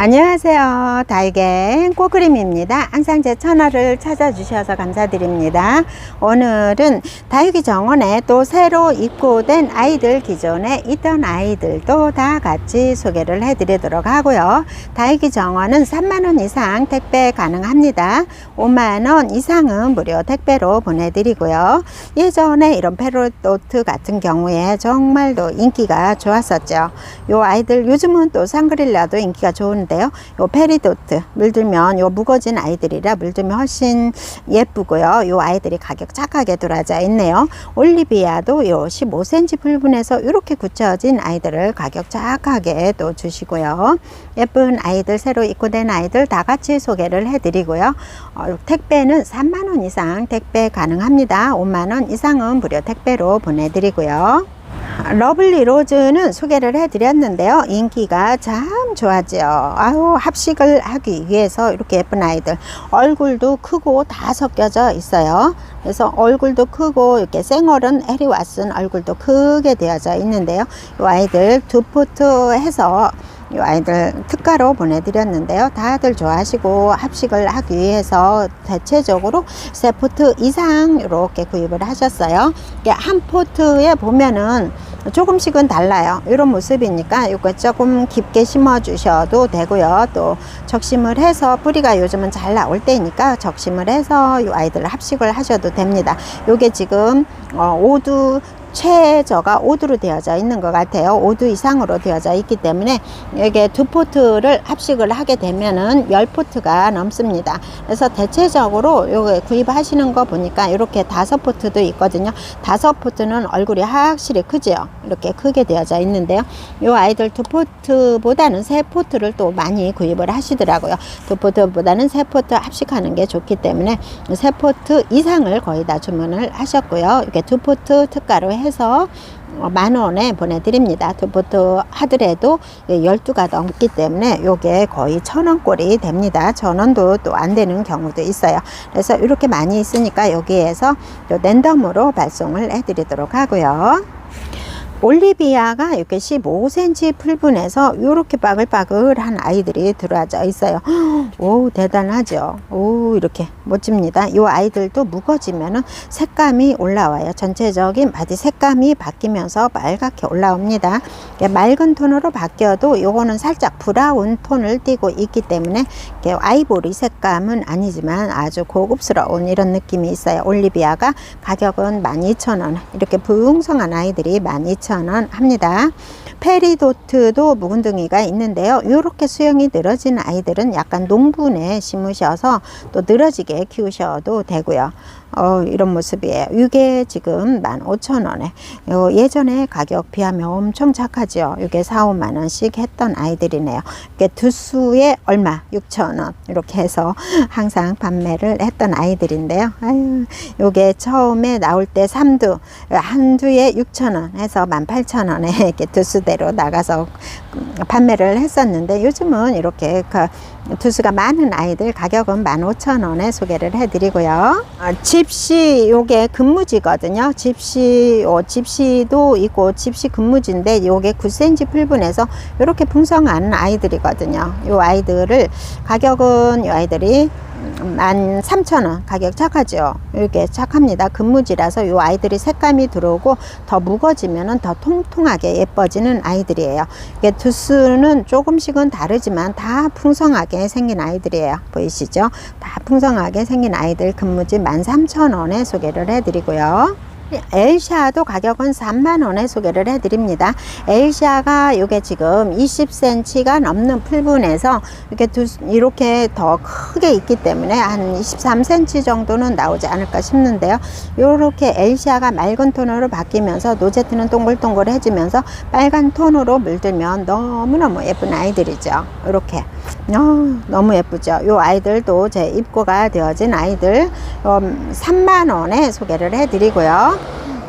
안녕하세요. 달갱 꼬그림입니다. 항상 제 채널을 찾아주셔서 감사드립니다. 오늘은 다육이 정원에 또 새로 입고된 아이들 기존에 있던 아이들도 다 같이 소개를 해드리도록 하고요. 다육이 정원은 3만원 이상 택배 가능합니다. 5만원 이상은 무료 택배로 보내드리고요. 예전에 이런 페로도트 같은 경우에 정말로 인기가 좋았었죠. 요 아이들 요즘은 또 상그릴라도 인기가 좋은 데요. 요 페리도트 물들면 요 무거진 아이들이라 물들면 훨씬 예쁘고요. 요 아이들이 가격 착하게 들어져 있네요. 올리비아도 요 15cm 풀분에서 이렇게 굳혀진 아이들을 가격 착하게 또 주시고요. 예쁜 아이들 새로 입고된 아이들 다 같이 소개를 해드리고요. 어, 택배는 3만 원 이상 택배 가능합니다. 5만 원 이상은 무료 택배로 보내드리고요. 러블리 로즈는 소개를 해드렸는데요. 인기가 참 좋았죠. 아유, 합식을 하기 위해서 이렇게 예쁜 아이들. 얼굴도 크고 다 섞여져 있어요. 그래서 얼굴도 크고 이렇게 생얼은 에리 왓슨 얼굴도 크게 되어져 있는데요. 이 아이들 두 포트 해서 이 아이들 특가로 보내드렸는데요. 다들 좋아하시고 합식을 하기 위해서 대체적으로 세 포트 이상 이렇게 구입을 하셨어요. 이게 한 포트에 보면은 조금씩은 달라요. 이런 모습이니까 이거 조금 깊게 심어 주셔도 되고요. 또 적심을 해서 뿌리가 요즘은 잘 나올 때니까 적심을 해서 이 아이들 합식을 하셔도 됩니다. 요게 지금 어, 오두 최저가 5두로 되어져 있는 것 같아요. 5두 이상으로 되어져 있기 때문에 이게 두 포트를 합식을 하게 되면은 10포트가 넘습니다. 그래서 대체적으로 요거 구입하시는 거 보니까 이렇게 다섯 포트도 있거든요. 다섯 포트는 얼굴이 확실히 크죠. 이렇게 크게 되어져 있는데요. 요 아이들 두 포트보다는 세 포트를 또 많이 구입을 하시더라고요. 두 포트보다는 세 포트 합식하는 게 좋기 때문에 세 포트 이상을 거의 다 주문을 하셨고요. 이렇게 두 포트 특가로 해서 해서 만 원에 보내드립니다. 두포트 하더라도 12가 넘기 때문에 요게 거의 천 원꼴이 됩니다. 천 원도 또 안 되는 경우도 있어요. 그래서 이렇게 많이 있으니까 여기에서 랜덤으로 발송을 해드리도록 하고요. 올리비아가 이렇게 15cm 풀분에서 이렇게 바글바글한 아이들이 들어와져 있어요. 오 대단하죠. 오 이렇게 멋집니다. 이 아이들도 무거지면은 색감이 올라와요. 전체적인 바디 색감이 바뀌면서 빨갛게 올라옵니다. 맑은 톤으로 바뀌어도 요거는 살짝 브라운 톤을 띠고 있기 때문에 아이보리 색감은 아니지만 아주 고급스러운 이런 느낌이 있어요. 올리비아가 가격은 12,000원 이렇게 붕성한 아이들이 12,000원 2,000원 합니다. 페리도트도 묵은둥이가 있는데요. 이렇게 수영이 늘어진 아이들은 약간 농분에 심으셔서 또 늘어지게 키우셔도 되고요. 어, 이런 모습이에요. 이게 지금 15,000원에 예전에 가격 비하면 엄청 착하죠. 이게 4, 5만 원씩 했던 아이들이네요. 이게 두 수에 얼마? 6,000원 이렇게 해서 항상 판매를 했던 아이들인데요. 아유, 요게 처음에 나올 때 3두 한 두에 6,000원 해서 18,000원에 이렇게 두 수대로 나가서 판매를 했었는데 요즘은 이렇게 그 두수가 많은 아이들 가격은 15,000원에 소개를 해드리고요. 어, 집시 요게 근무지거든요. 집시 어, 집시도 있고 집시 근무지인데 요게 9cm 풀분에서 이렇게 풍성한 아이들이거든요. 요 아이들을 가격은 요 아이들이 13,000원 가격 착하죠? 이렇게 착합니다. 근무지라서 이 아이들이 색감이 들어오고 더 무거지면 더 통통하게 예뻐지는 아이들이에요. 이게 두수는 조금씩은 다르지만 다 풍성하게 생긴 아이들이에요. 보이시죠? 다 풍성하게 생긴 아이들 근무지 13,000원에 소개를 해 드리고요 엘샤도 가격은 3만원에 소개를 해드립니다. 엘샤가 이게 지금 20cm가 넘는 풀분에서 이렇게 두, 이렇게 더 크게 있기 때문에 한 23cm 정도는 나오지 않을까 싶는데요. 이렇게 엘샤가 맑은 톤으로 바뀌면서 노제트는 동글동글해지면서 빨간 톤으로 물들면 너무너무 예쁜 아이들이죠. 이렇게. 어, 너무 예쁘죠. 이 아이들도 제 입고가 되어진 아이들 음, 3만원에 소개를 해드리고요.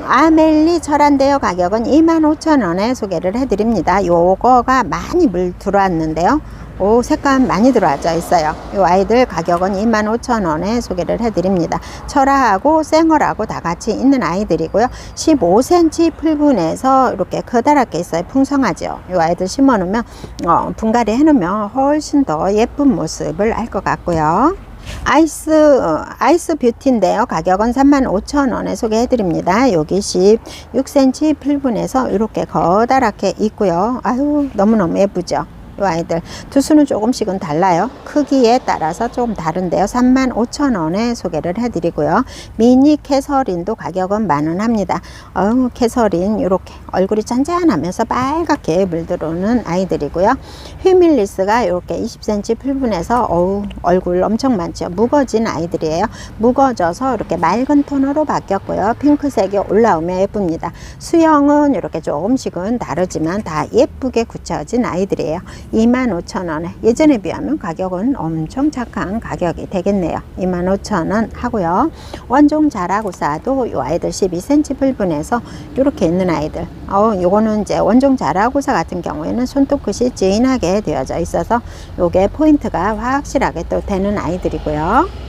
아멜리 철한대요 가격은 25,000원에 소개를 해드립니다. 요거가 많이 물 들어왔는데요. 오, 색감 많이 들어와져 있어요. 이 아이들 가격은 25,000원에 소개를 해드립니다. 철화하고 생얼하고 다 같이 있는 아이들이고요. 15cm 풀분에서 이렇게 커다랗게 있어요. 풍성하죠. 이 아이들 심어 놓으면, 어, 분갈이 해 놓으면 훨씬 더 예쁜 모습을 알 것 같고요. 아이스 어, 아이스 뷰티인데요. 가격은 35,000원에 소개해 드립니다. 여기 16cm 풀분에서 이렇게 거다랗게 있고요. 아유, 너무너무 예쁘죠. 이 아이들 두수는 조금씩은 달라요. 크기에 따라서 조금 다른데요. 35,000원에 소개를 해드리고요. 미니 캐서린도 가격은 만원 합니다. 어, 캐서린 이렇게 얼굴이 짠짠하면서 빨갛게 물들어오는 아이들이고요. 휘밀리스가 이렇게 20cm 풀분해서 어우 얼굴 엄청 많죠. 무거진 아이들이에요. 무거져서 이렇게 맑은 톤으로 바뀌었고요. 핑크색이 올라오면 예쁩니다. 수영은 이렇게 조금씩은 다르지만 다 예쁘게 굳혀진 아이들이에요. 25,000원에 예전에 비하면 가격은 엄청 착한 가격이 되겠네요. 25,000원 하고요. 원종 자라고 싸도 이 아이들 12cm 풀분해서 이렇게 있는 아이들. 어, 요거는 이제 원종 자라고사 같은 경우에는 손톱 끝이 진하게 되어져 있어서 요게 포인트가 확실하게 또 되는 아이들이고요.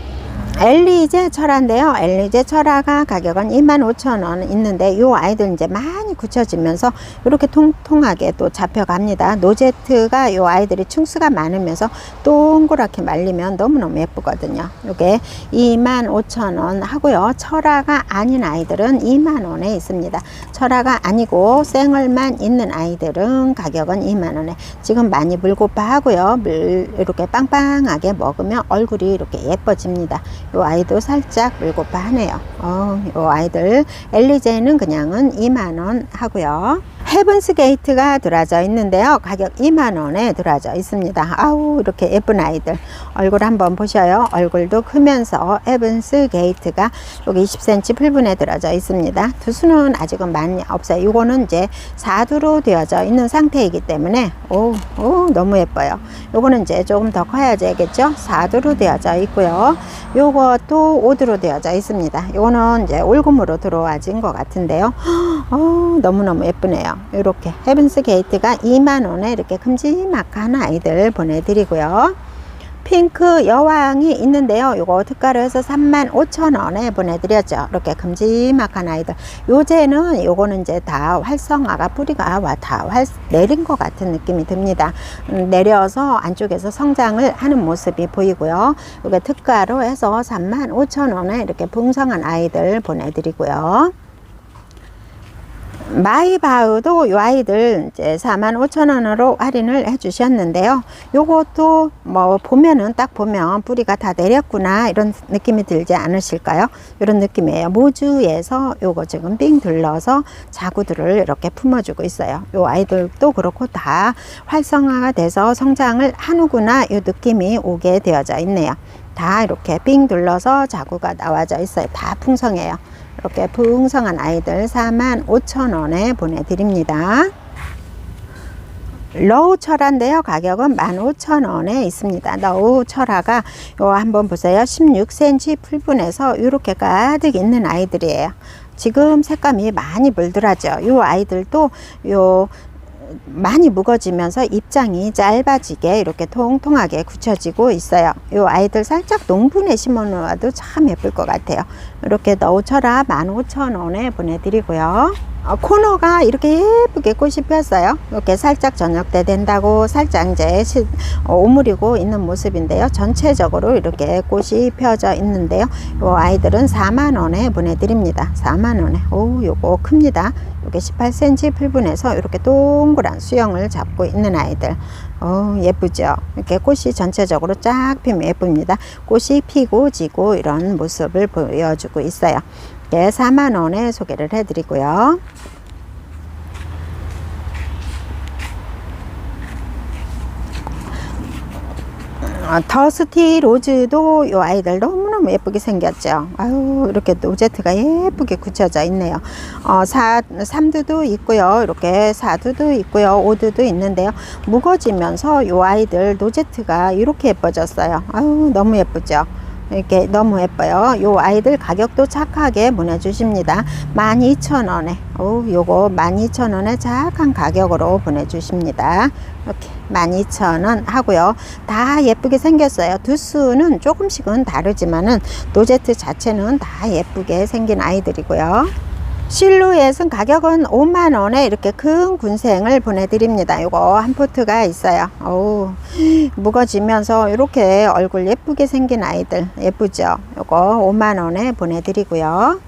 엘리제 철화인데요. 엘리제 철화가 가격은 25,000원 있는데 이 아이들 이제 많이 굳혀지면서 이렇게 통통하게 또 잡혀갑니다. 노제트가 이 아이들이 층수가 많으면서 동그랗게 말리면 너무너무 예쁘거든요. 이게 25,000원 하고요. 철화가 아닌 아이들은 2만원에 있습니다. 철화가 아니고 생얼만 있는 아이들은 가격은 2만원에 지금 많이 물고파 하고요. 물 이렇게 빵빵하게 먹으면 얼굴이 이렇게 예뻐집니다. 요 아이도 살짝 물고파 하네요. 어, 요 아이들 엘리제는 그냥은 2만원 하고요. 헤븐스 게이트가 들어져 있는데요. 가격 2만원에 들어져 있습니다. 아우, 이렇게 예쁜 아이들. 얼굴 한번 보셔요. 얼굴도 크면서 헤븐스 게이트가 여기 20cm 풀분에 들어져 있습니다. 두수는 아직은 많이 없어요. 이거는 이제 4두로 되어져 있는 상태이기 때문에, 오, 오, 너무 예뻐요. 요거는 이제 조금 더 커야겠죠? 4두로 되어져 있고요. 요것도 5두로 되어져 있습니다. 요거는 이제 올금으로 들어와진 것 같은데요. 어, 너무너무 예쁘네요. 이렇게 헤븐스 게이트가 2만원에 이렇게 큼지막한 아이들 보내드리고요. 핑크 여왕이 있는데요. 요거 특가로 해서 35,000원에 보내드렸죠. 이렇게 큼지막한 아이들. 요새는 요거는 이제 다 활성화가 뿌리가 와 다 내린 것 같은 느낌이 듭니다. 음, 내려서 안쪽에서 성장을 하는 모습이 보이고요. 요게 특가로 해서 35,000원에 이렇게 풍성한 아이들 보내드리고요. 마이바우도 이 아이들 이제 45,000원으로 할인을 해 주셨는데요. 요것도 뭐 보면은 딱 보면 뿌리가 다 내렸구나 이런 느낌이 들지 않으실까요? 이런 느낌이에요. 모주에서 요거 지금 빙 둘러서 자구들을 이렇게 품어주고 있어요. 요 아이들도 그렇고 다 활성화가 돼서 성장을 하는구나 이 느낌이 오게 되어져 있네요. 다 이렇게 빙 둘러서 자구가 나와져 있어요. 다 풍성해요. 이렇게 풍성한 아이들 45,000원에 보내드립니다. 러우 철화인데요. 가격은 15,000원에 있습니다. 러우 철화가 요 한번 보세요. 16cm 풀분에서 이렇게 가득 있는 아이들이에요. 지금 색감이 많이 물들하죠. 이 아이들도 요 많이 무거지면서 입장이 짧아지게 이렇게 통통하게 굳혀지고 있어요. 이 아이들 살짝 농분에 심어 놓아도 참 예쁠 것 같아요. 이렇게 넣으쳐라 15,000원에 보내드리고요. 어, 코너가 이렇게 예쁘게 꽃이 피었어요. 이렇게 살짝 저녁 때 된다고 살짝 이제 시, 어, 오므리고 있는 모습인데요. 전체적으로 이렇게 꽃이 펴져 있는데요. 이 아이들은 4만원에 보내드립니다. 4만원에. 오, 요거 큽니다. 이렇게 18cm 풀분에서 이렇게 동그란 수영을 잡고 있는 아이들. 어, 예쁘죠? 이렇게 꽃이 전체적으로 쫙 피면 예쁩니다. 꽃이 피고 지고 이런 모습을 보여주고 있어요. 예, 4만 원에 소개를 해드리고요. 어, 더스티 로즈도 이 아이들 너무너무 예쁘게 생겼죠. 아유, 이렇게 노제트가 예쁘게 굳혀져 있네요. 어, 사, 3두도 있고요. 이렇게 4두도 있고요. 5두도 있는데요. 무거지면서 이 아이들 노제트가 이렇게 예뻐졌어요. 아유, 너무 예쁘죠. 이렇게 너무 예뻐요. 요 아이들 가격도 착하게 보내주십니다. 12,000원에. 오, 요거 12,000원에 착한 가격으로 보내주십니다. 이렇게 12,000원 하고요. 다 예쁘게 생겼어요. 두수는 조금씩은 다르지만은 노제트 자체는 다 예쁘게 생긴 아이들이고요. 실루엣은 가격은 5만 원에 이렇게 큰 군생을 보내드립니다. 요거 한 포트가 있어요. 어우, 무거지면서 이렇게 얼굴 예쁘게 생긴 아이들 예쁘죠? 요거 5만 원에 보내드리고요.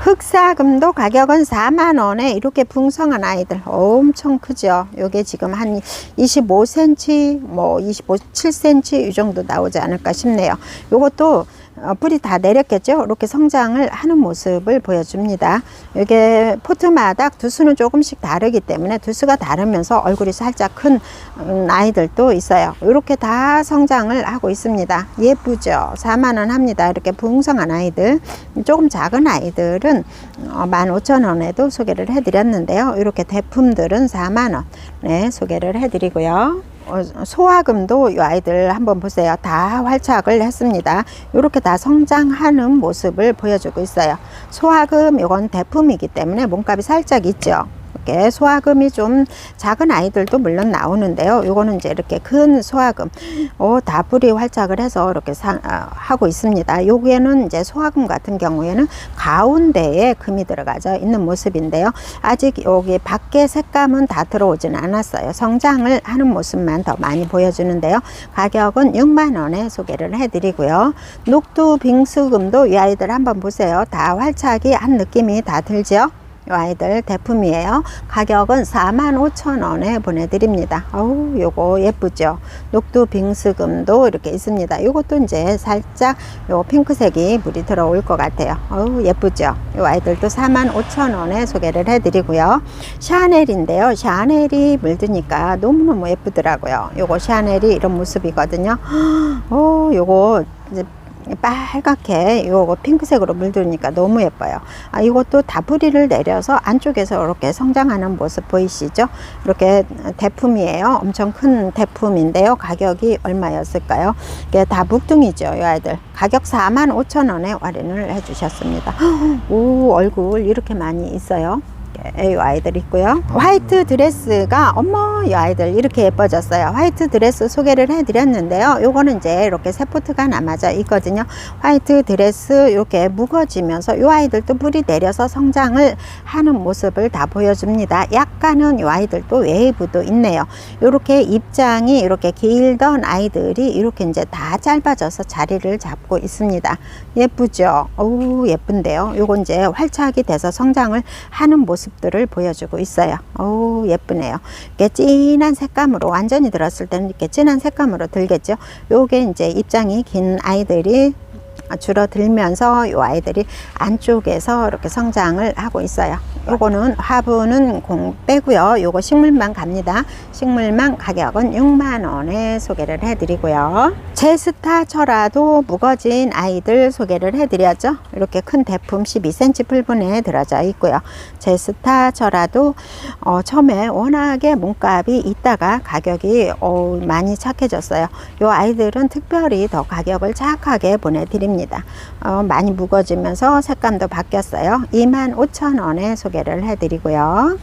흑사금도 가격은 4만 원에 이렇게 풍성한 아이들 엄청 크죠. 요게 지금 한 25cm, 뭐 25, 7cm 이 정도 나오지 않을까 싶네요. 요것도 어, 뿌리 다 내렸겠죠. 이렇게 성장을 하는 모습을 보여줍니다. 이게 포트마다 두수는 조금씩 다르기 때문에 두수가 다르면서 얼굴이 살짝 큰 음, 아이들도 있어요. 이렇게 다 성장을 하고 있습니다. 예쁘죠. 4만 원 합니다. 이렇게 풍성한 아이들. 조금 작은 아이들은 15,000원에도 소개를 해드렸는데요. 이렇게 대품들은 4만 원에 소개를 해드리고요. 어, 소화금도 이 아이들 한번 보세요. 다 활착을 했습니다. 이렇게 다 성장하는 모습을 보여주고 있어요. 소화금 이건 대품이기 때문에 몸값이 살짝 있죠. 이렇게 소화금이 좀 작은 아이들도 물론 나오는데요. 요거는 이제 이렇게 큰 소화금, 어, 다 뿌리 활착을 해서 이렇게 사, 어, 하고 있습니다. 여기에는 이제 소화금 같은 경우에는 가운데에 금이 들어가져 있는 모습인데요. 아직 여기 밖에 색감은 다 들어오진 않았어요. 성장을 하는 모습만 더 많이 보여주는데요. 가격은 6만 원에 소개를 해드리고요. 녹두 빙수금도 이 아이들 한번 보세요. 다 활착이 한 느낌이 다 들죠. 이 아이들 대품이에요. 가격은 45,000원에 보내드립니다. 어우, 요거 예쁘죠? 녹두 빙수금도 이렇게 있습니다. 요것도 이제 살짝 요 핑크색이 물이 들어올 것 같아요. 어우, 예쁘죠? 이 아이들도 45,000원에 소개를 해드리고요. 샤넬인데요. 샤넬이 물드니까 너무너무 예쁘더라고요. 요거 샤넬이 이런 모습이거든요. 오, 요거 이제 빨갛게 요거 핑크색으로 물들으니까 너무 예뻐요. 아 이것도 다 뿌리를 내려서 안쪽에서 이렇게 성장하는 모습 보이시죠? 이렇게 대품이에요. 엄청 큰 대품인데요. 가격이 얼마였을까요? 이게 다 묵둥이죠 이 아이들. 가격 4만 5천 원에 할인을 해 주셨습니다. 오 얼굴 이렇게 많이 있어요 이 아이들 있고요. 화이트 드레스가 어머 이 아이들 이렇게 예뻐졌어요. 화이트 드레스 소개를 해드렸는데요. 요거는 이제 이렇게 세 포트가 남아져 있거든요. 화이트 드레스 이렇게 무거지면서 이 아이들도 뿌리 내려서 성장을 하는 모습을 다 보여줍니다. 약간은 이 아이들도 웨이브도 있네요. 이렇게 입장이 이렇게 길던 아이들이 이렇게 이제 다 짧아져서 자리를 잡고 있습니다. 예쁘죠? 오 예쁜데요. 요건 이제 활착이 돼서 성장을 하는 모습 들을 보여주고 있어요. 오 예쁘네요. 이게 진한 색감으로 완전히 들었을 때는 이렇게 진한 색감으로 들겠죠. 요게 이제 입장이 긴 아이들이 줄어들면서 요 아이들이 안쪽에서 이렇게 성장을 하고 있어요. 요거는 화분은 공 빼고요. 요거 식물만 갑니다. 식물만 가격은 6만 원에 소개를 해드리고요. 제스타 철화도 무거진 아이들 소개를 해드렸죠. 이렇게 큰 대품 12cm 풀분에 들어져 있고요. 제스타 철화도 어, 처음에 워낙에 몸값이 있다가 가격이 어, 많이 착해졌어요. 요 아이들은 특별히 더 가격을 착하게 보내드립니다. 어, 많이 무거지면서 색감도 바뀌었어요. 25,000원에 소개 를 해드리고요.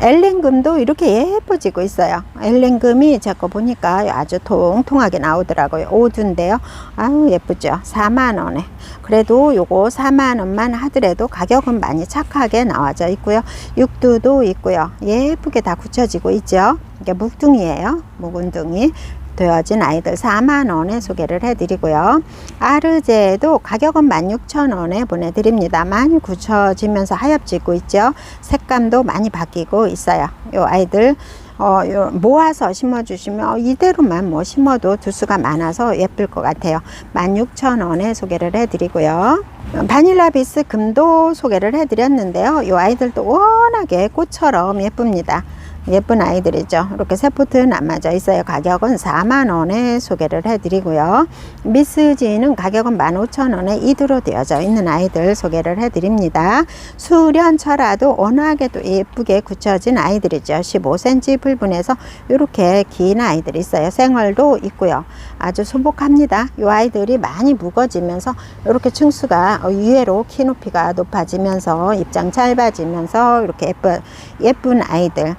엘렌금도 이렇게 예뻐지고 있어요. 엘렌금이 제거 보니까 아주 통통하게 나오더라고요. 오두인데요. 아유 예쁘죠. 4만원에. 그래도 요거 4만원만 하더라도 가격은 많이 착하게 나와져 있고요. 육두도 있고요. 예쁘게 다 굳혀지고 있죠. 이게 묵둥이에요. 묵은둥이. 되어진 아이들 4만원에 소개를 해드리고요. 아르제도 가격은 16,000원에 보내드립니다. 많이 굳혀지면서 하얗지고 있죠. 색감도 많이 바뀌고 있어요. 요 아이들 어, 요, 모아서 심어주시면 이대로만 뭐 심어도 두수가 많아서 예쁠 것 같아요. 16,000원에 소개를 해드리고요. 바닐라 비스 금도 소개를 해드렸는데요. 이 아이들도 워낙에 꽃처럼 예쁩니다. 예쁜 아이들이죠. 이렇게 세 포트 남아져 있어요. 가격은 4만원에 소개를 해드리고요. 미스지는 가격은 15,000원에 이두로 되어져 있는 아이들 소개를 해드립니다. 수련철화도 워낙에도 예쁘게 굳혀진 아이들이죠. 15cm 불분에서 이렇게 긴 아이들이 있어요. 생얼도 있고요. 아주 소복합니다. 이 아이들이 많이 무거지면서 이렇게 층수가 의외로 키 높이가 높아지면서 입장 짧아지면서 이렇게 예쁜 예쁜 아이들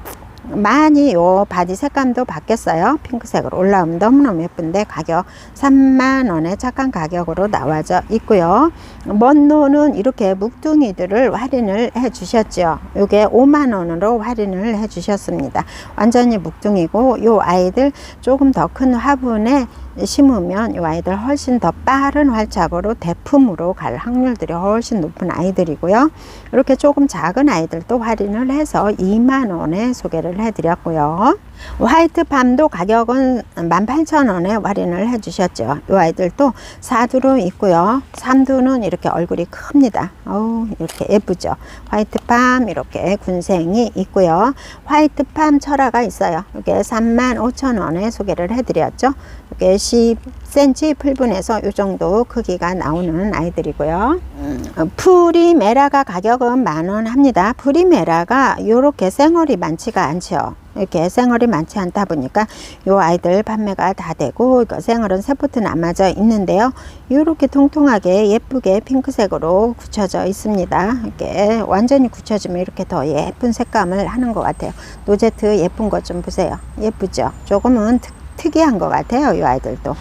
많이 요 바디 색감도 바뀌었어요. 핑크색으로 올라오면 너무너무 예쁜데 가격 3만원에 착한 가격으로 나와져 있고요. 먼노는 이렇게 묵둥이들을 할인을 해 주셨죠. 요게 5만원으로 할인을 해 주셨습니다. 완전히 묵둥이고 요 아이들 조금 더 큰 화분에 심으면 이 아이들 훨씬 더 빠른 활착으로 대품으로 갈 확률들이 훨씬 높은 아이들이고요. 이렇게 조금 작은 아이들도 할인을 해서 2만 원에 소개를 해드렸고요. 화이트 팜도 가격은 18,000원에 할인을 해주셨죠. 이 아이들도 사두로 있고요. 삼두는 이렇게 얼굴이 큽니다. 어우, 이렇게 예쁘죠. 화이트 팜 이렇게 군생이 있고요. 화이트 팜 철화가 있어요. 이게 35,000원에 소개를 해드렸죠. 이게 10cm 풀분에서 이 정도 크기가 나오는 아이들이고요. 음, 프리메라가 가격은 만원 합니다. 프리메라가 이렇게 생얼이 많지가 않죠. 이렇게 생얼이 많지 않다 보니까 이 아이들 판매가 다 되고 생얼은 세포트 남아져 있는데요. 이렇게 통통하게 예쁘게 핑크색으로 굳혀져 있습니다. 이렇게 완전히 굳혀지면 이렇게 더 예쁜 색감을 하는 것 같아요. 노제트 예쁜 것 좀 보세요. 예쁘죠? 조금은 특 특이한 것 같아요. 이 아이들도.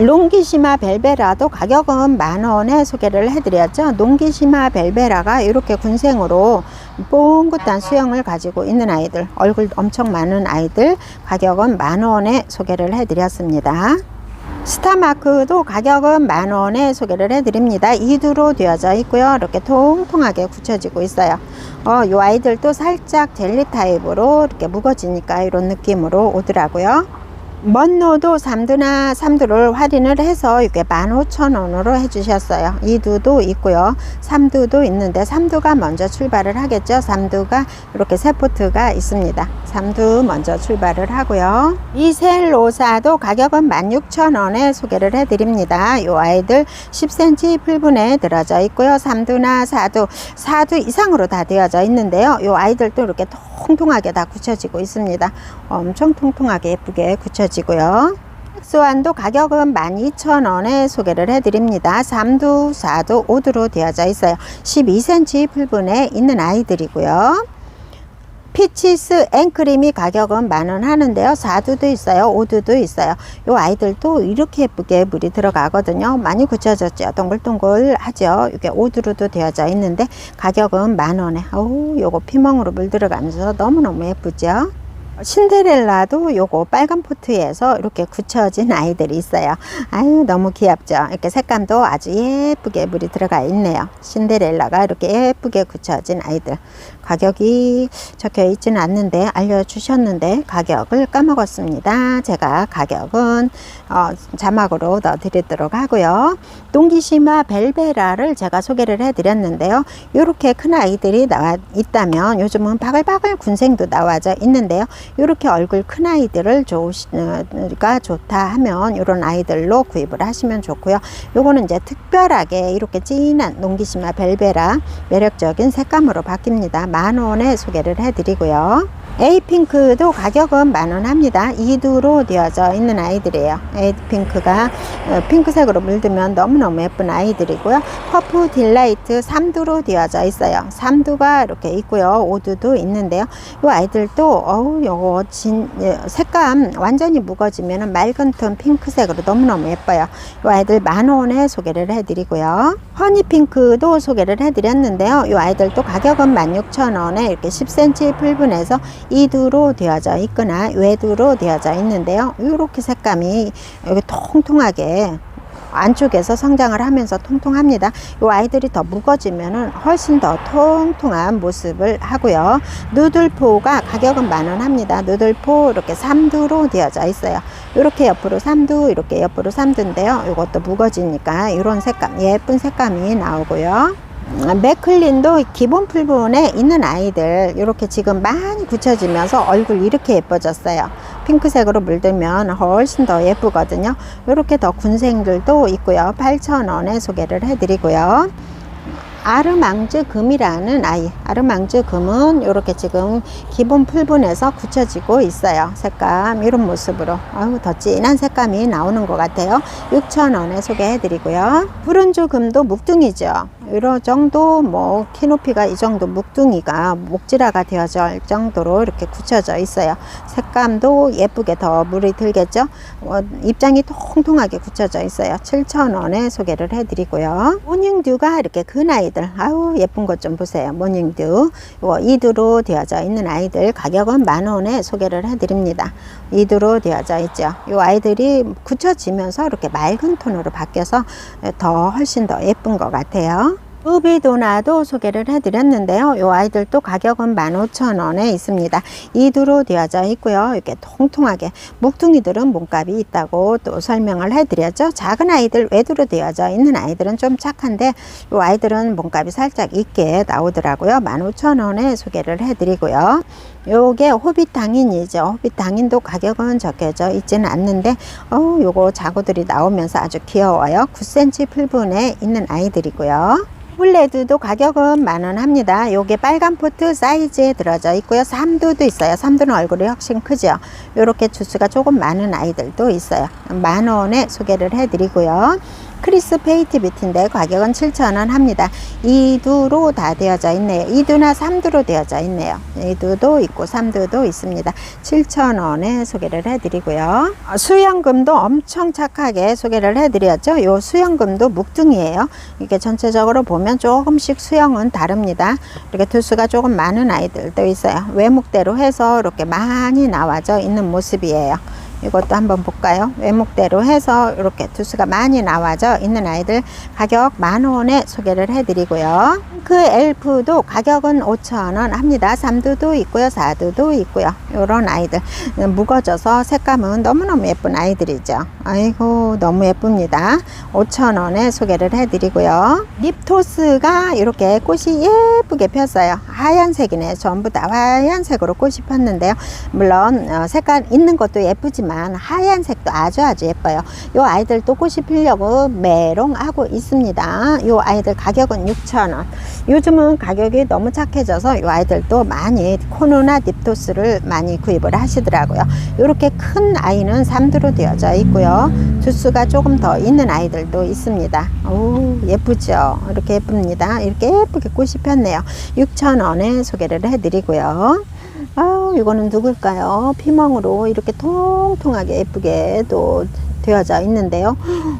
롱기시마 벨베라도 가격은 만 원에 소개를 해드렸죠. 롱기시마 벨베라가 이렇게 군생으로 뽕긋한 수영을 가지고 있는 아이들, 얼굴 엄청 많은 아이들 가격은 만 원에 소개를 해드렸습니다. 스타마크도 가격은 만 원에 소개를 해드립니다. 이두로 되어져 있고요. 이렇게 통통하게 굳혀지고 있어요. 어, 이 아이들도 살짝 젤리 타입으로 이렇게 무거지니까 이런 느낌으로 오더라고요. 먼노도 3두나 3두를 할인을 해서 이게 15,000원으로 해주셨어요. 2두도 있고요. 3두도 있는데 3두가 먼저 출발을 하겠죠. 3두가 이렇게 세 포트가 있습니다. 3두 먼저 출발을 하고요. 이 셀로사도 가격은 16,000원에 소개를 해드립니다. 이 아이들 10cm 풀분에 들어져 있고요. 3두나 4두, 4두 이상으로 다 되어져 있는데요. 이 아이들도 이렇게 통통하게 다 굳혀지고 있습니다. 엄청 통통하게 예쁘게 굳혀지고 보시고요. 수완도 가격은 12,000원에 소개를 해드립니다. 3두, 4두, 5두로 되어져 있어요. 12cm 풀분에 있는 아이들이고요. 피치스 앵크림이 가격은 만원 하는데요. 4두도 있어요. 5두도 있어요. 요 아이들도 이렇게 예쁘게 물이 들어가거든요. 많이 굳혀졌죠. 동글동글 하죠. 이게 5두로도 되어져 있는데 가격은 만원에. 어우, 요거 피멍으로 물 들어가면서 너무너무 예쁘죠. 신데렐라도 요거 빨간 포트에서 이렇게 굳혀진 아이들이 있어요. 아유 너무 귀엽죠. 이렇게 색감도 아주 예쁘게 물이 들어가 있네요. 신데렐라가 이렇게 예쁘게 굳혀진 아이들. 가격이 적혀 있지는 않는데 알려주셨는데 가격을 까먹었습니다. 제가 가격은 어, 자막으로 넣어 드리도록 하고요. 동기시마 벨베라를 제가 소개를 해 드렸는데요. 이렇게 큰 아이들이 나와 있다면 요즘은 바글바글 군생도 나와져 있는데요. 이렇게 얼굴 큰 아이들을 좋으시가 좋다 하면 이런 아이들로 구입을 하시면 좋고요. 요거는 이제 특별하게 이렇게 진한 농기시마 벨베라 매력적인 색감으로 바뀝니다. 만 원에 소개를 해드리고요. 에이핑크도 가격은 만원 합니다. 이두로 되어져 있는 아이들이에요. 에이핑크가 어, 핑크색으로 물들면 너무너무 예쁜 아이들이고요. 퍼프 딜라이트 3두로 되어져 있어요. 3두가 이렇게 있고요. 5두도 있는데요. 이 아이들도 어우 요거 진 예, 색감 완전히 무거지면 맑은 톤 핑크색으로 너무너무 예뻐요. 이 아이들 만원에 소개를 해드리고요. 허니핑크도 소개를 해드렸는데요. 이 아이들도 가격은 16,000원에 이렇게 10cm 풀분해서 이두로 되어져 있거나 외두로 되어져 있는데요. 이렇게 색감이 여기 통통하게 안쪽에서 성장을 하면서 통통합니다. 이 아이들이 더 무거지면 훨씬 더 통통한 모습을 하고요. 누들포가 가격은 만원 합니다. 누들포 이렇게 3두로 되어져 있어요. 이렇게 옆으로 3두, 이렇게 옆으로 3두인데요. 이것도 무거지니까 이런 색감, 예쁜 색감이 나오고요. 맥클린도 기본 풀분에 있는 아이들 이렇게 지금 많이 굳혀지면서 얼굴 이렇게 예뻐졌어요. 핑크색으로 물들면 훨씬 더 예쁘거든요. 이렇게 더 군생들도 있고요. 8,000원에 소개를 해드리고요. 아르망즈 금이라는 아이 아르망즈 금은 이렇게 지금 기본 풀분에서 굳혀지고 있어요. 색감 이런 모습으로. 아유 더 진한 색감이 나오는 것 같아요. 6,000원에 소개해 드리고요. 푸른조 금도 묵둥이죠. 이런 정도 뭐 키높이가 이 정도 묵둥이가 목질화가 되어질 정도로 이렇게 굳혀져 있어요. 색감도 예쁘게 더 물이 들겠죠? 어, 입장이 통통하게 굳혀져 있어요. 7,000원에 소개를 해 드리고요. 모닝듀가 이렇게 큰 아이들. 아우 예쁜 것 좀 보세요. 모닝듀. 이거 이두로 되어져 있는 아이들 가격은 만 원에 소개를 해 드립니다. 이두로 되어져 있죠. 이 아이들이 굳혀지면서 이렇게 맑은 톤으로 바뀌어서 더 훨씬 더 예쁜 것 같아요 우비도나도 소개를 해드렸는데요. 이 아이들도 가격은 15,000원에 있습니다. 이두로 되어져 있고요. 이렇게 통통하게 묵둥이들은 몸값이 있다고 또 설명을 해드렸죠. 작은 아이들 외두로 되어져 있는 아이들은 좀 착한데 이 아이들은 몸값이 살짝 있게 나오더라고요. 15,000원에 소개를 해드리고요. 요게 호빗 당인이죠. 호빗 당인도 가격은 적혀져 있지는 않는데 어 요거 자구들이 나오면서 아주 귀여워요. 9cm 풀분에 있는 아이들이고요. 홀레드도 가격은 만원 합니다. 요게 빨간 포트 사이즈에 들어져 있고요. 삼두도 있어요. 삼두는 얼굴이 훨씬 크죠. 요렇게 주스가 조금 많은 아이들도 있어요. 만원에 소개를 해드리고요. 크리스 페이트 비트인데 가격은 7,000원 합니다. 2두로 다 되어져 있네요. 2두나 3두로 되어져 있네요. 2두도 있고 3두도 있습니다. 7,000원에 소개를 해드리고요. 어, 수영금도 엄청 착하게 소개를 해드렸죠. 이 수영금도 묵둥이에요. 이게 전체적으로 보면 조금씩 수영은 다릅니다. 이렇게 두수가 조금 많은 아이들도 있어요. 외목대로 해서 이렇게 많이 나와져 있는 모습이에요. 이것도 한번 볼까요? 외목대로 해서 이렇게 두수가 많이 나와져 있는 아이들 가격 만원에 소개를 해드리고요. 그 엘프도 가격은 5천원 합니다. 3두도 있고요. 4두도 있고요. 이런 아이들 무거져서 색감은 너무너무 예쁜 아이들이죠. 아이고 너무 예쁩니다. 5천원에 소개를 해드리고요. 립토스가 이렇게 꽃이 예쁘게 폈어요. 하얀색이네. 전부 다 하얀색으로 꽃이 폈는데요. 물론 어, 색깔 있는 것도 예쁘지만 하얀색도 아주 아주 예뻐요. 이 아이들도 꽃이 피려고 메롱하고 있습니다. 이 아이들 가격은 6,000원. 요즘은 가격이 너무 착해져서 이 아이들도 많이 코누나 딥토스를 많이 구입을 하시더라고요. 이렇게 큰 아이는 3두로 되어져 있고요. 주스가 조금 더 있는 아이들도 있습니다. 오, 예쁘죠? 이렇게 예쁩니다. 이렇게 예쁘게 꽃이 폈네요. 6,000원에 소개를 해드리고요. 아, 이거는 누굴까요? 피멍으로 이렇게 통통하게 예쁘게 또 되어져 있는데요.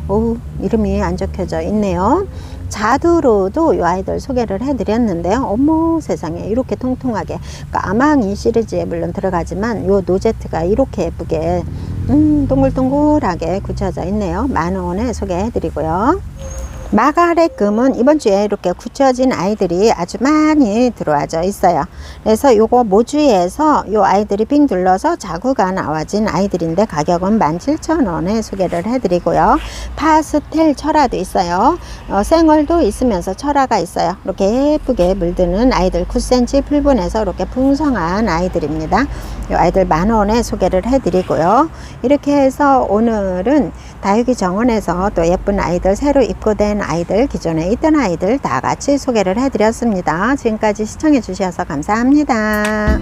오, 이름이 안 적혀져 있네요. 자두로도 이 아이들 소개를 해드렸는데요. 어머 세상에 이렇게 통통하게 그러니까 아망이 시리즈에 물론 들어가지만 이 노제트가 이렇게 예쁘게 음, 동글동글하게 굳혀져 있네요. 만 원에 소개해드리고요. 마가렛 금은 이번 주에 이렇게 굳혀진 아이들이 아주 많이 들어와져 있어요. 그래서 요거 모주에서 요 아이들이 빙 둘러서 자구가 나와진 아이들인데 가격은 17,000원에 소개를 해드리고요. 파스텔 철화도 있어요. 어, 생얼도 있으면서 철화가 있어요. 이렇게 예쁘게 물드는 아이들 9cm 풀분에서 이렇게 풍성한 아이들입니다. 요 아이들 만원에 소개를 해드리고요. 이렇게 해서 오늘은 다육이 정원에서 또 예쁜 아이들 새로 입고된 아이들 기존에 있던 아이들 다 같이 소개를 해드렸습니다. 지금까지 시청해 주셔서 감사합니다.